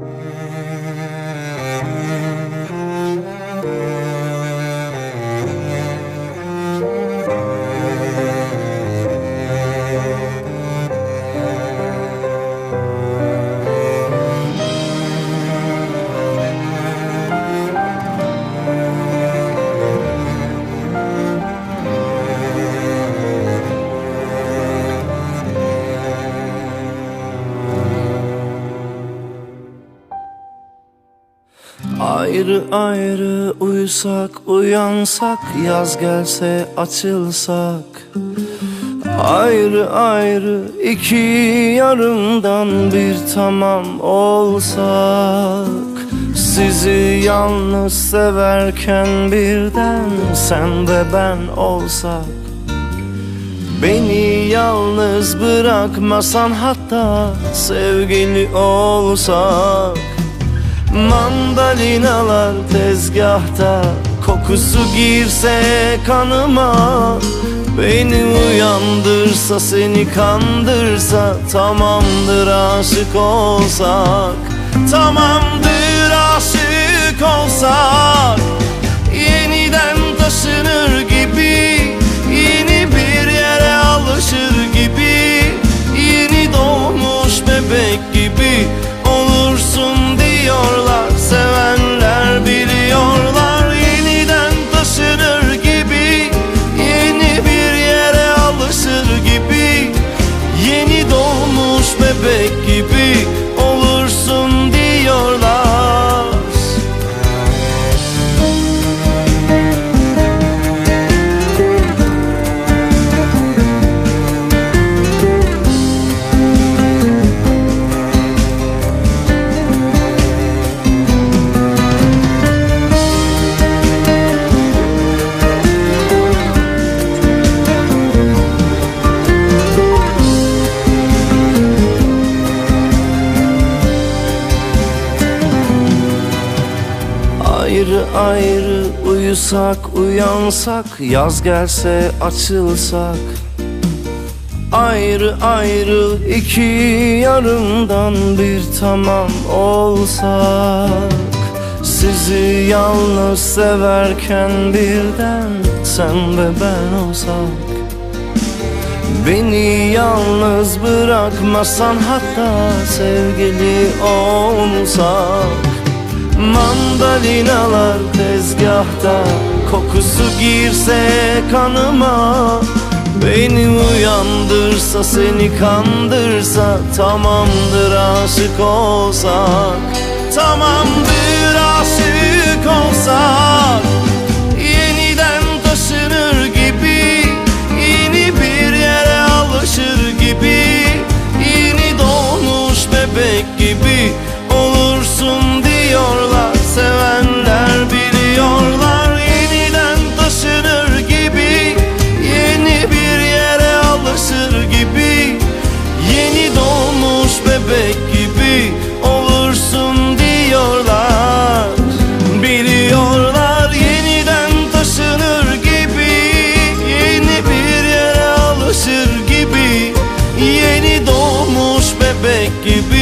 Mm-hmm. Ayrı ayrı uyusak uyansak Yaz gelse açılsak. Ayrı ayrı iki yarımdan bir tamam olsak. Sizi yalnız severken birden sen ve ben olsak. Beni yalnız bırakmasan hatta sevgili olsak Mandalinalar tezgahta Kokusu girse kanıma. Beni uyandırsa seni kandırsa Tamamdır aşık olsak. Tamamdır aşık olsak. Yeniden taşınır gibi Yeni bir yere alışır gibi Yeni doğmuş bebek gibi bebek Ayrı ayrı uyusak uyansak Yaz gelse açılsak. Ayrı ayrı iki yarımdan bir tamam olsak. Sizi yalnız severken birden sen ve ben olsak. Beni yalnız bırakmasan hatta sevgili olsak Mandalinalar tezgahta. Kokusu girse kanıma. Beni uyandırsa seni kandırsa Tamamdır aşık olsak. Tamamdır aşık bebek gibi